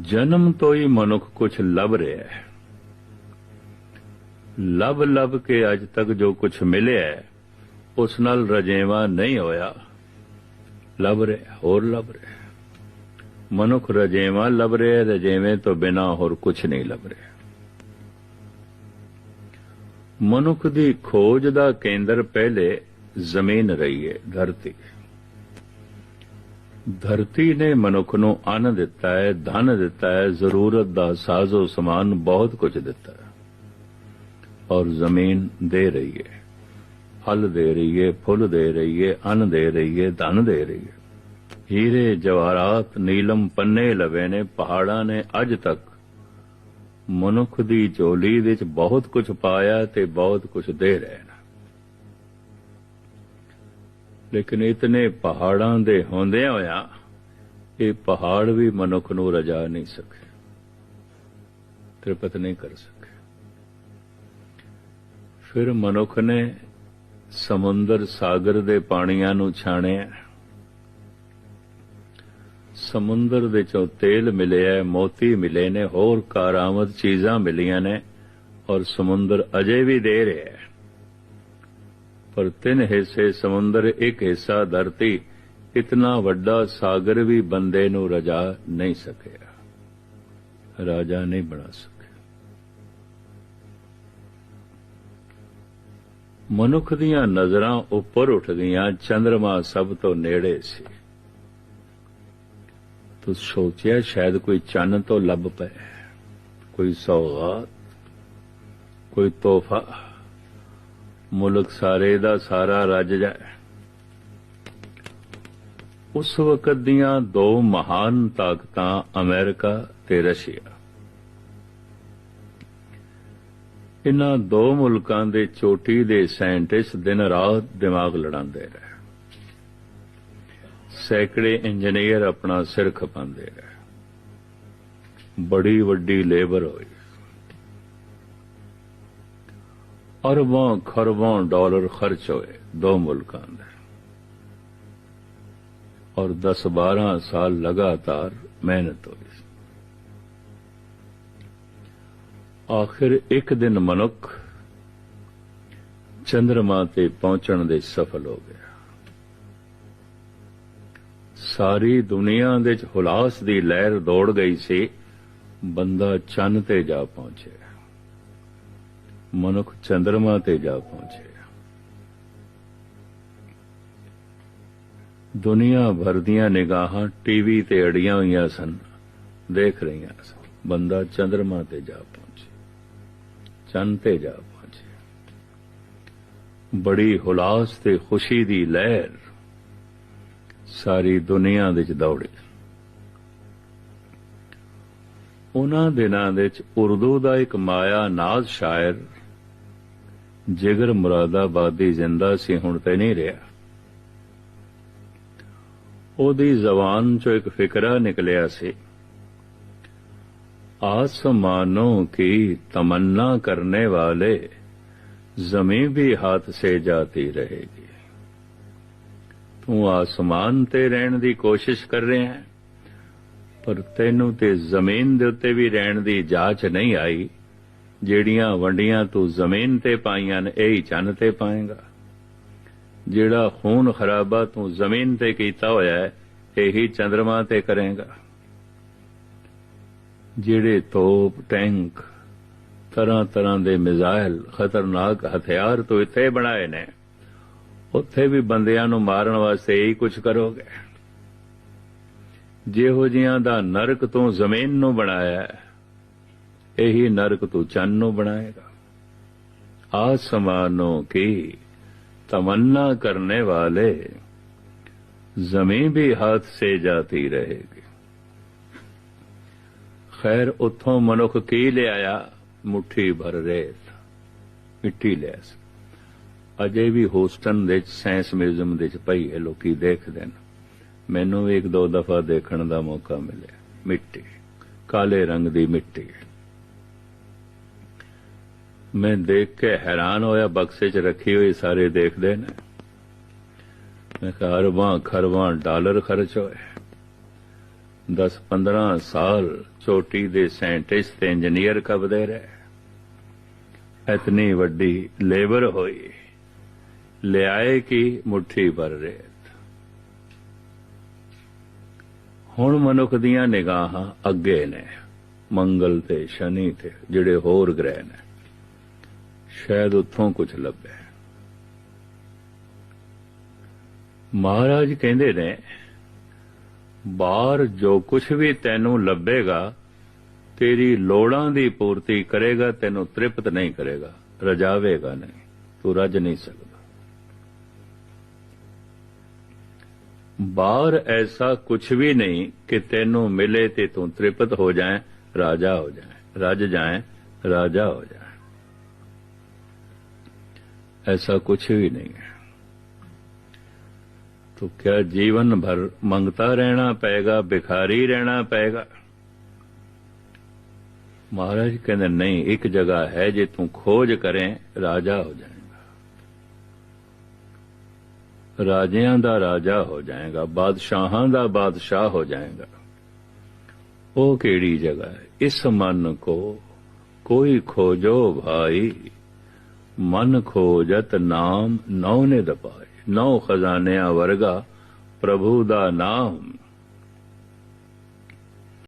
ਜਨਮ ਤੋਂ ਹੀ ਮਨੁੱਖ ਕੁਝ ਲੱਭ ਰਿਹਾ ਹੈ। ਲੱਭ ਲੱਭ ਕੇ ਅੱਜ ਤੱਕ ਜੋ ਕੁਝ ਮਿਲਿਆ ਉਸ ਨਾਲ ਰਜੇਵਾ ਨਹੀਂ ਹੋਇਆ। ਲੱਭ ਰਿਹਾ, ਹੋਰ ਲੱਭ ਰਿਹਾ। ਮਨੁੱਖ ਰਜੇਵਾ ਲੱਭ ਰਿਹਾ, ਰਜੇਵੇਂ ਤੋਂ ਬਿਨਾ ਹੋਰ ਕੁਝ ਨਹੀਂ ਲੱਭ ਰਿਹਾ। ਮਨੁੱਖ ਦੀ ਖੋਜ ਦਾ ਕੇਂਦਰ ਪਹਿਲੇ ਜ਼ਮੀਨ ਰਹੀ ਹੈ, ਧਰਤੀ। ਧਰਤੀ ਨੇ ਮਨੁੱਖ ਨੂੰ ਅੰਨ ਦਿੱਤਾ ਹੈ, ਧਨ ਦਿੱਤਾ ਹੈ, ਜ਼ਰੂਰਤ ਦਾ ਸਾਜ਼ੋ ਸਮਾਨ ਬਹੁਤ ਕੁਝ ਦਿੱਤਾ ਹੈ। ਔਰ ਜ਼ਮੀਨ ਦੇ ਰਹੀ ਹੈ, ਫਲ ਦੇ ਰਹੀ ਹੈ, ਫੁੱਲ ਦੇ ਰਹੀ ਹੈ, ਅੰਨ ਦੇ ਰਹੀ ਹੈ, ਧਨ ਦੇ ਰਹੀ ਹੈ। ਹੀਰੇ, ਜਵਾਹਰਾਤ, ਨੀਲਮ ਪੰਨੇ ਲਵੇ ਨੇ, ਪਹਾੜਾਂ ਨੇ ਅੱਜ ਤੱਕ ਮਨੁੱਖ ਦੀ ਝੋਲੀ ਵਿੱਚ ਬਹੁਤ ਕੁਝ ਪਾਇਆ ਤੇ ਬਹੁਤ ਕੁਝ ਦੇ ਰਹੇ ਨੇ। ਲੇਕਿਨ ਇਤਨੇ ਪਹਾੜਾਂ ਦੇ ਹੁੰਦਿਆਂ ਹੋਇਆਂ, ਇਹ ਪਹਾੜ ਵੀ ਮਨੁੱਖ ਨੂੰ ਰਜਾ ਨਹੀਂ ਸਕੇ, ਤ੍ਰਿਪਤ ਨਹੀਂ ਕਰ ਸਕੇ। ਫਿਰ ਮਨੁੱਖ ਨੇ ਸਮੁੰਦਰ ਸਾਗਰ ਦੇ ਪਾਣੀਆਂ ਨੂੰ ਛਾਣਿਆ। ਸਮੁੰਦਰ ਦੇ ਚੋਂ ਤੇਲ ਮਿਲਿਆ ਮੋਤੀ ਮਿਲੇ ਨੇ, ਹੋਰ ਕਾਰਾਮਦ ਚੀਜ਼ਾਂ ਮਿਲੀਆਂ ਨੇ ਔਰ ਸਮੁੰਦਰ ਅਜੇ ਵੀ ਦੇ ਰਿਹਾ ਹੈ। ਪਰ ਤਿੰਨ ਹਿੱਸੇ ਸਮੁੰਦਰ ਇੱਕ ਹਿੱਸਾ ਧਰਤੀ, ਇਤਨਾ ਵੱਡਾ ਸਾਗਰ ਵੀ ਬੰਦੇ ਨੂੰ ਰਜਾ ਨਹੀਂ ਸਕਿਆ। ਰਾਜਾ ਨਹੀਂ ਬਣਾ ਸਕਿਆ। ਮਨੁੱਖ ਦੀਆਂ ਨਜ਼ਰਾਂ ਉੱਪਰ ਉੱਠ ਗਈਆਂ ਚੰ드ਰਮਾ ਸਭ ਤੋਂ ਨੇੜੇ ਸੀ। ਤੂੰ ਸੋਚਿਆ ਸ਼ਾਇਦ ਕੋਈ ਚੰਨ ਤੋਂ ਲੱਭ ਪਏ, ਕੋਈ ਸੌਗਾਤ, ਕੋਈ ਤੋਹਫਾ। ਮੁਲਕ ਸਾਰੇ ਦਾ ਸਾਰਾ ਰੱਜ ਜਾਏ। ਉਸ ਵਕਤ ਦੀਆਂ ਦੋ ਮਹਾਨ ਤਾਕਤਾਂ ਅਮਰੀਕਾ ਤੇ ਰਸ਼ੀਆ। ਇਨ੍ਹਾਂ ਦੋ ਮੁਲਕਾਂ ਦੇ ਚੋਟੀ ਦੇ ਸਾਇੰਟਿਸਟ ਦਿਨ ਰਾਤ ਦਿਮਾਗ ਲੜਾਉਂਦੇ ਰਹੇ। ਸੈਂਕੜੇ ਇੰਜੀਨੀਅਰ ਆਪਣਾ ਸਿਰ ਖਪਾਉਂਦੇ ਰਹੇ। ਬੜੀ ਵੱਡੀ ਲੇਬਰ ਹੋਈ। ਅਰਬਾਂ ਖਰਬਾਂ ਡਾਲਰ ਖਰਚ ਹੋਏ ਦੋ ਮੁਲਕਾਂ ਦੇ ਔਰ 10-12 ਸਾਲ ਲਗਾਤਾਰ ਮਿਹਨਤ ਹੋਈ ਆਖਿਰ ਇੱਕ ਦਿਨ ਮਨੁੱਖ ਚੰ드ਰਮਾ ਤੇ ਪਹੁੰਚਣ ਦੇ ਸਫਲ ਹੋ ਗਿਆ ਸਾਰੀ ਦੁਨੀਆ ਦੇ ਚ ਹੁਲਾਸ ਦੀ ਲਹਿਰ ਦੌੜ ਗਈ ਸੀ ਬੰਦਾ ਚੰਨ ਤੇ ਜਾ ਪਹੁੰਚਿਆ ਮਨੁੱਖ ਚੰ드ਰਮਾ ਤੇ ਜਾ ਪਹੁੰਚਿਆ ਦੁਨੀਆ ਭਰ ਦੀਆਂ ਨਿਗਾਹਾਂ ਟੀਵੀ ਤੇ ਅੜੀਆਂ ਹੋਈਆਂ ਸਨ। ਦੇਖ ਰਹੀਆਂ ਸਨ। ਬੰਦਾ ਚੰ드ਰਮਾ ਤੇ ਜਾ ਪਹੁੰਚੇ। ਚੰਨ ਤੇ ਜਾ ਪਹੁੰਚੇ। ਬੜੀ ਹੁਲਾਸ ਤੇ ਖੁਸ਼ੀ ਦੀ ਲਹਿਰ ਸਾਰੀ ਦੁਨੀਆ ਵਿੱਚ ਦੌੜੇ। ਉਹਨਾਂ ਦਿਨਾਂ ਵਿੱਚ ਉਰਦੂ ਦਾ ਇੱਕ ਮਾਇਆ ਨਾਜ਼ ਸ਼ਾਇਰ ਜਿਗਰ ਮੁਰਾਦਾਬਾਦੀ ਜ਼ਿੰਦਾ ਸੀ ਹੁਣ ਤੇ ਨਹੀਂ ਰਿਹਾ ਉਹਦੀ ਜ਼ਬਾਨ ਚੋਂ ਇੱਕ ਫਿਕਰਾ ਨਿਕਲਿਆ ਸੀ आसमानों की तमन्ना करने वाले जमीन भी हाथ से जाती रहेगी ਤੂੰ ਆਸਮਾਨ ਤੇ ਰਹਿਣ ਦੀ ਕੋਸ਼ਿਸ਼ ਕਰ ਰਿਹਾ ਹੈ ਪਰ ਤੈਨੂੰ ਤੇ ਜ਼ਮੀਨ ਦੇ ਉੱਤੇ ਵੀ ਰਹਿਣ ਦੀ ਜਾਚ ਨਹੀਂ ਆਈ ਜਿਹੜੀਆਂ ਵੰਡੀਆਂ ਤੂੰ ਜ਼ਮੀਨ ਤੇ ਪਾਈਆਂ ਨੇ, ਇਹ ਹੀ ਚੰਨ ਤੇ ਪਾਏਗਾ। ਜਿਹੜਾ ਖੂਨ ਖਰਾਬਾ ਤੂੰ ਜ਼ਮੀਨ ਤੇ ਕੀਤਾ ਹੋਇਆ ਹੈ, ਇਹੀ ਚੰ드ਰਮਾ ਤੇ ਕਰੇਗਾ। ਜਿਹੜੇ ਤੋਪ, ਟੈਂਕ ਤਰ੍ਹਾਂ ਤਰ੍ਹਾਂ ਦੇ ਮਿਜ਼ਾਈਲ ਖਤਰਨਾਕ ਹਥਿਆਰ ਤੋਂ ਇੱਥੇ ਬਣਾਏ ਨੇ, ਉੱਥੇ ਵੀ ਬੰਦਿਆਂ ਨੂੰ ਮਾਰਨ ਵਾਸਤੇ ਇਹੀ ਕੁਝ ਕਰੋਗੇ। ਜਿਹੋ ਜਿਹਾਂ ਦਾ ਨਰਕ ਤੋਂ ਜ਼ਮੀਨ ਨੂੰ ਬਣਾਇਆ ਇਹੀ ਨਰਕ ਤੂੰ ਚੰਨ ਨੂੰ ਬਣਾਏਗਾ। ਆਸਮਾਨੋਂ ਕੀ ਤਮੰਨਾ ਕਰਨੇ ਵਾਲੇ ਜ਼ਮੀਨ ਵੀ ਹੱਥ ਸੇ ਜਾਤੀ ਰਹੇਗੀ। ਖੈਰ, ਉਥੋਂ ਮਨੁੱਖ ਕੀ ਲਿਆਇਆ? ਮੁਠੀ ਭਰ ਰੇਤ, ਮਿੱਟੀ ਲਿਆ ਸੀ ਅਜੇ ਵੀ ਹੋਸਟਨ ਦੇ ਸਾਇੰਸ ਮਿਊਜ਼ੀਅਮ ਦੇ ਚ ਪਈ ਹੈ, ਲੋਕੀ ਦੇਖਦੇ ਨੇ। ਮੈਨੂੰ ਵੀ ਇੱਕ ਦੋ ਦਫਾ ਦੇਖਣ ਦਾ ਮੌਕਾ ਮਿਲਿਆ। ਮਿੱਟੀ, ਕਾਲੇ ਰੰਗ ਦੀ ਮਿੱਟੀ। ਮੈਂ ਦੇਖ ਕੇ ਹੈਰਾਨ ਹੋਇਆ, ਬਕਸੇ 'ਚ ਰੱਖੀ ਹੋਈ ਸਾਰੇ ਦੇਖਦੇ ਨੇ। ਮੈਂ ਕਿਹਾ, ਅਰਬਾਂ ਖਰਬਾਂ ਡਾਲਰ ਖਰਚ ਹੋਏ 10-15 ਸਾਲ ਚੋਟੀ ਦੇ ਸਾਇੰਟਿਸਟ ਤੇ ਇੰਜੀਨੀਅਰ ਕਬਦੇ ਰਹੇ। ਇਤਨੀ ਵੱਡੀ ਲੇਬਰ ਹੋਈ। ਲਿਆਏ ਕਿ ਮੁਠੀ ਭਰ ਰੇਤ। ਹੁਣ ਮਨੁੱਖ ਦੀਆਂ ਨਿਗਾਹਾਂ ਅੱਗੇ ਨੇ। ਮੰਗਲ ਤੇ ਸ਼ਨੀ ਤੇ, ਜਿਹੜੇ ਹੋਰ ਗ੍ਰਹਿ ਨੇ। ਸ਼ਾਇਦ ਉੱਥੋਂ ਕੁਝ ਲੱਭੇ। ਮਹਾਰਾਜ ਕਹਿੰਦੇ ਨੇ, ਬਾਹਰ ਜੋ ਕੁਝ ਵੀ ਤੈਨੂੰ ਲੱਭੇਗਾ, ਤੇਰੀ ਲੋੜਾਂ ਦੀ ਪੂਰਤੀ ਕਰੇਗਾ, ਤੈਨੂੰ ਤ੍ਰਿਪਤ ਨਹੀਂ ਕਰੇਗਾ, ਰਜਾਵੇਗਾ ਨਹੀਂ, ਤੂੰ ਰਜ ਨਹੀਂ ਸਕਦਾ। ਬਾਹਰ ਐਸਾ ਕੁਝ ਵੀ ਨਹੀਂ ਕਿ ਤੈਨੂੰ ਮਿਲੇ ਤੇ ਤੂੰ ਤ੍ਰਿਪਤ ਹੋ ਜਾਏ, ਰਾਜਾ ਹੋ ਜਾਏ, ਰਜ ਜਾਏ, ਰਾਜਾ ਹੋ ਜਾਏ। ऐसा कुछ भी नहीं है तो क्या जीवन भर मंगता रहना पड़ेगा भिखारी रहना पड़ेगा महाराज कहते नहीं एक जगह है जे तू खोज करें राजा हो जाएगा राजियां ਦਾ ਰਾਜਾ ਹੋ ਜਾਏਗਾ ਬਾਦਸ਼ਾਹਾਂ ਦਾ ਬਾਦਸ਼ਾਹ ਹੋ ਜਾਏਗਾ ਉਹ ਕਿਹੜੀ ਜਗ੍ਹਾ ਹੈ ਇਸ ਮਨ ਕੋ ਕੋਈ ਖੋਜੋ ਭਾਈ ਮਨ ਖੋਜਤ ਨਾਮ ਨੌ ਨੇ ਦਪਾਏ ਨੌ ਖਜ਼ਾਨਿਆਂ ਵਰਗਾ ਪ੍ਰਭੂ ਦਾ ਨਾਮ